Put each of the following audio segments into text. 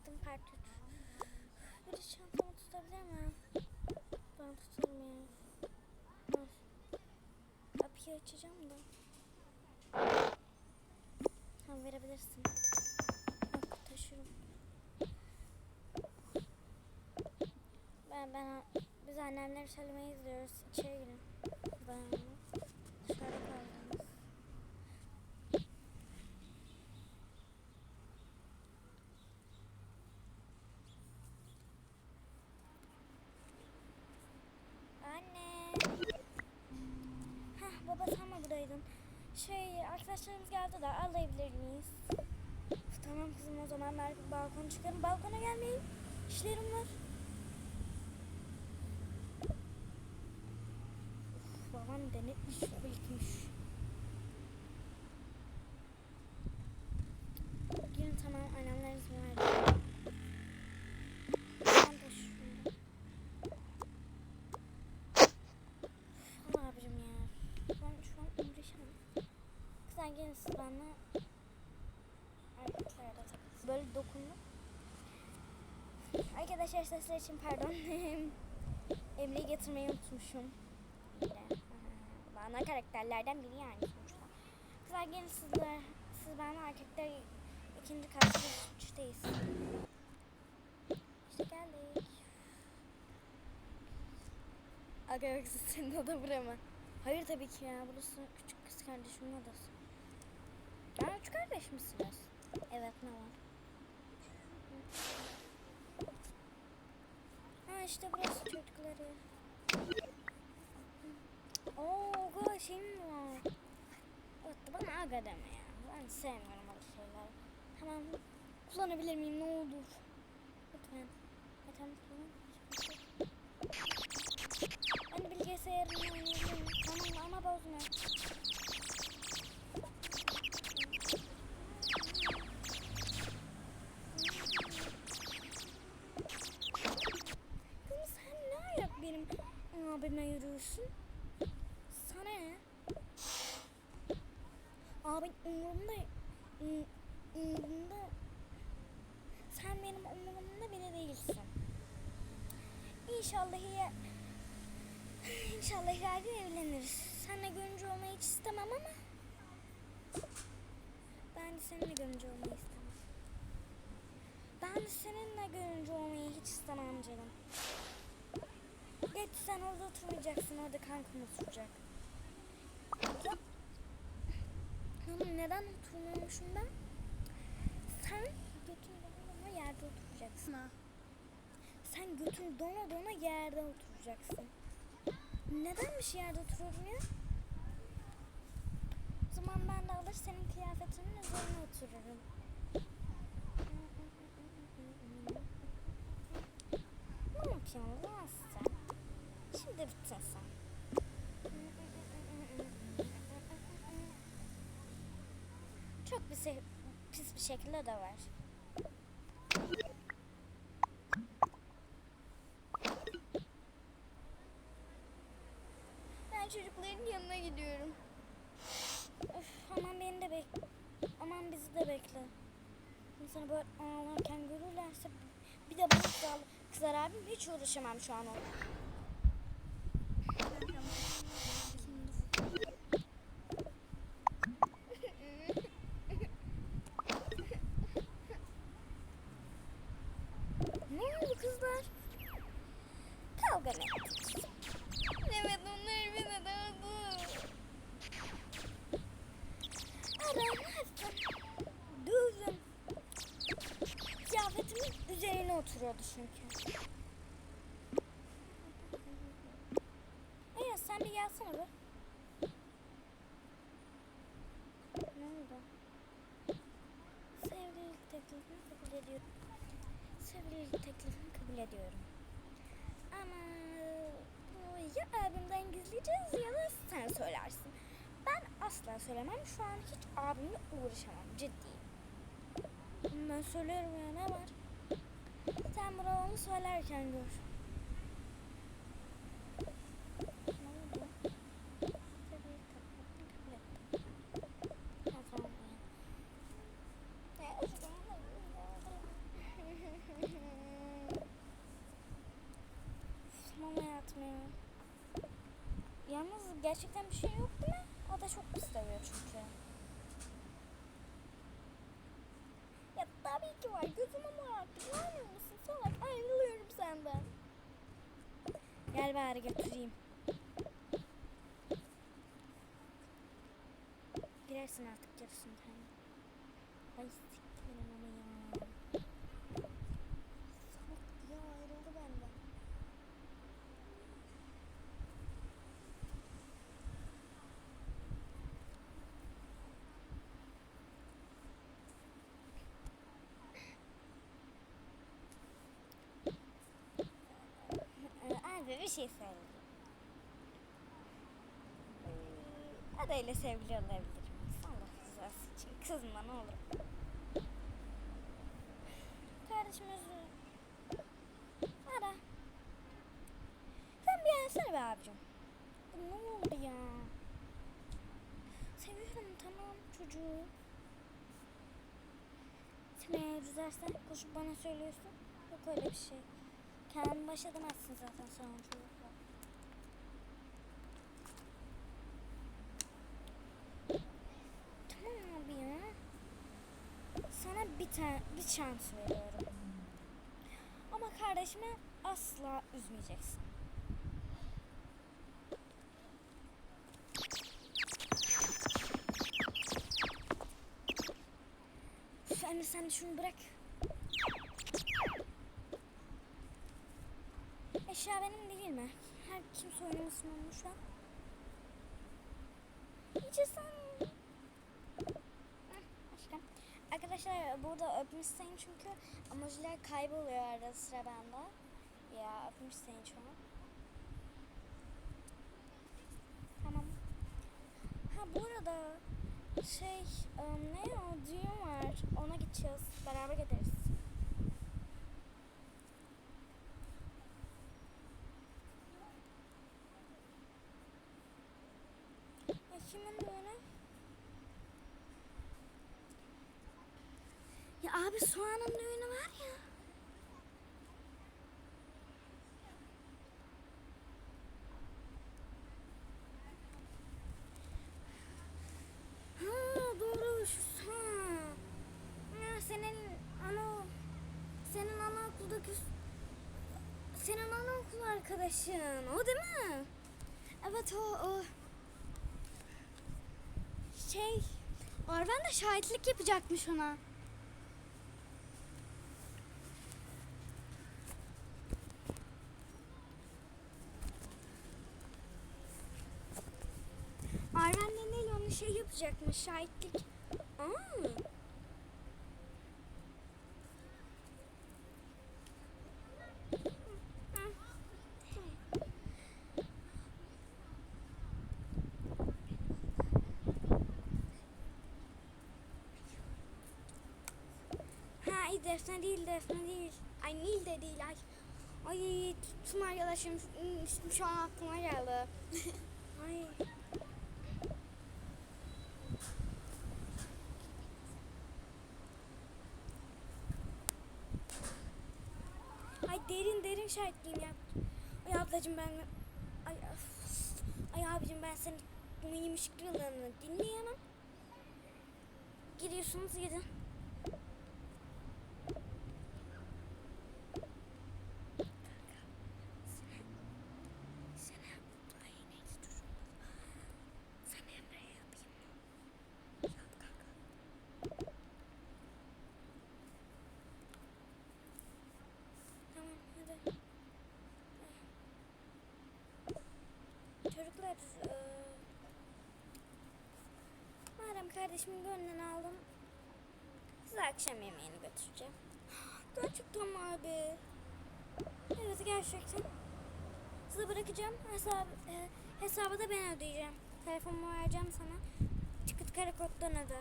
çıktım part 3. Bir çantamı tutabilir mi? Ben. Dur. Kapıyı açacağım da. Ha verebilirsin. Bak taşırım. Ben ben biz annemler söylemeyi izliyoruz. İçeri girin. Ben dışarıda kaldınız. Anne. Hah baba sen mi buradaydın? Şey arkadaşlarımız geldi de alabilir miyiz? Tamam kızım o zaman ben balkona çıkarım. Balkona gelmeyin. İşlerim var. Uf, babam denetmiş bilmiş. Girin tamam annemler izin verdi. Ben de şunu. Allah abicim ya. Ben şu an uğraşamam. Da takılsın. Böyle dokunma. Arkadaşlar sesler için pardon. Emre'yi getirmeyi unutmuşum. Ana karakterlerden biri yani sonuçta. Kızlar sizler. Siz benimle erkekler ikinci katta üçteyiz. İşte geldik. Aga yoksa senin oda bura? Hayır tabii ki ya. Burası küçük kız kardeşimin odası. Üç kardeş misiniz? Evet ne var? Ha işte burası çocukları. Oo aga şey mi var? Evet bana aga deme ya. Ben sevmiyorum öyle şeyler. Tamam kullanabilir miyim ne olur? Lütfen. Tamam kullan. Ben bilgisayarımı oynayabilirim. Tamam ama bozma. Yürüyorsun? Sana ne? Abin umurumda um- umurumda sen benim umurumda bile değilsin. İnşallah ya İnşallah ileride evleniriz. Seninle görünce olmayı hiç istemem ama ben de seninle görünce olmayı istemem. Ben de seninle görünce olmayı hiç istemem canım. Geç sen orada oturmayacaksın. Orada kankam oturacak. Oğlum neden oturmuyormuşum ben? Sen götün dona dona yerde oturacaksın ha. Sen götün dona dona yerde oturacaksın. Nedenmiş yerde oturuyorum ya? O zaman ben de alır senin kıyafetinin üzerine otururum. Ne yapıyorsun lan sen? Şimdi bittin sen. Çok bir se- pis bir şekilde de var. Ben çocukların yanına gidiyorum. Öf, aman beni de bekle. Aman bizi de bekle. Seni böyle ağlarken görürlerse bir de bana kızar, kızar abim hiç uğraşamam şu an onunla. Ne oldu kızlar? Kavga mı ettiniz? Evet onlar beni dövdü. Aramazdım. Dövdüm. Kıyafetimin üzerine oturuyordu çünkü. Ayaz sen bir gelsene be. Ne oldu? Sevgililik teklifini kabul ediyorum. Sevgililik teklifini kabul ediyorum. Ama ya abimden gizleyeceğiz ya da sen söylersin. Ben asla söylemem. Şu an hiç abimle uğraşamam. Ciddiyim. Ben söylerim ya ne var? Sen onu söylerken gör. Ne oldu? Sevgililik teklifini kabul ettim. Ha, tamam, iyi. Ya, Gerçekten bir şey yok değil mi? O da çok pis çünkü. Ya tabii ki var. Gözüme var. Görmüyor musun? Salak ayrılıyorum senden. Gel bari götüreyim. Girersin artık yarısını sen. Ay siktirin onu ya. Salak ya ayrıldı benden. Ee, Abi bir şey söyleyeyim. Ee, Adayla sevgili olabilirim. Allah rızası için. Kızma ne olur. Kardeşim özür. Ara. Sen bir arasana be abicim. Ne oldu ya? Seviyorum tamam çocuğu. Sen eğer üzersen koşup bana söylüyorsun. Yok öyle bir şey. Kendin baş edemezsin zaten sen o çocukla. Tamam abi ya. Sana bir tane bir şans veriyorum. Ama kardeşime asla üzmeyeceksin. Anne sen de şunu bırak. Eşya benim değil mi? Her kimse oynamasın onu şu an. Heh, aşkım. Arkadaşlar burada öpmüşsün çünkü emojiler kayboluyor arada sıra bende. Ya öpmüşsün şu an. Tamam. Ha bu arada şey ım, ne o düğün var ona gideceğiz beraber gideriz. Ya kimin düğünü? Ya abi Soğan'ın düğünü var ya. Ha doğru şu ha. Ya senin ana senin anaokuldaki senin arkadaşın o değil mi? Evet o o. Şey Arven de şahitlik yapacakmış ona. Arven de neyle onu şey yapacakmış şahitlik. Aa. İyi Defne değil Defne değil. Ay Nil de değil ay. Ay tüm arkadaşım ismi şu an aklıma geldi. ay. Ay derin derin şahitliyim ya. Ay ablacığım ben ay of. ay abicim ben senin mühim şıkkılarını dinleyemem. Gidiyorsunuz gidin. Sana ay neyse dur. Sana Emre'ye yapayım mı? Yap kanka. Tamam hadi. Çocuklar eee, madem kardeşimin gönlünü aldım size akşam yemeğini götüreceğim. Gerçekten mi abi? Evet gerçekten. Size bırakacağım. Hesap, e, hesabı da ben ödeyeceğim. Telefonumu vereceğim sana. Çıkıt karakoddan öde.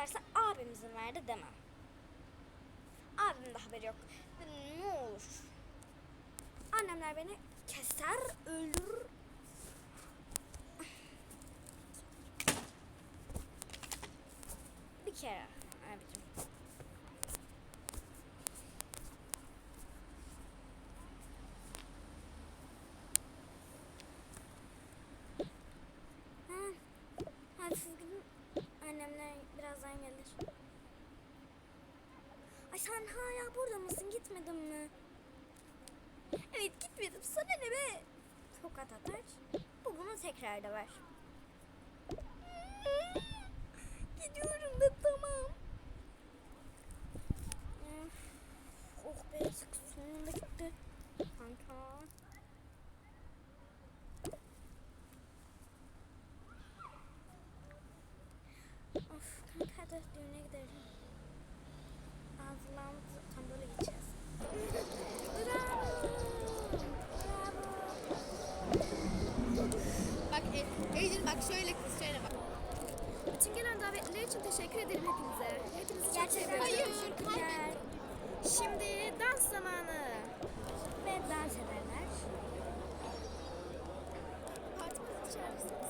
bakarsa abimizin verdi demem. Abim de haberi yok. Ne olur. Annemler beni keser, öldürür. Bir kere. Sen hala burada mısın? Gitmedin mi? Evet gitmedim. Sana ne be? Tokat atar. Bu bunu tekrar da ver. Gidiyorum da tamam. Oh be sonunda gitti. Kanka. Of kanka hadi düğüne gidelim. Ağzılarımızı tam böyle. Bravo. Bak E- Eylül bak şöyle kız şöyle bak. Bütün gelen davetliler için teşekkür ederim hepinize. Hepinizi çok Gerçekten seviyorum. çok teşekkürler. Şimdi dans zamanı. Ve dans ederler. Partimizi çağırırsınız.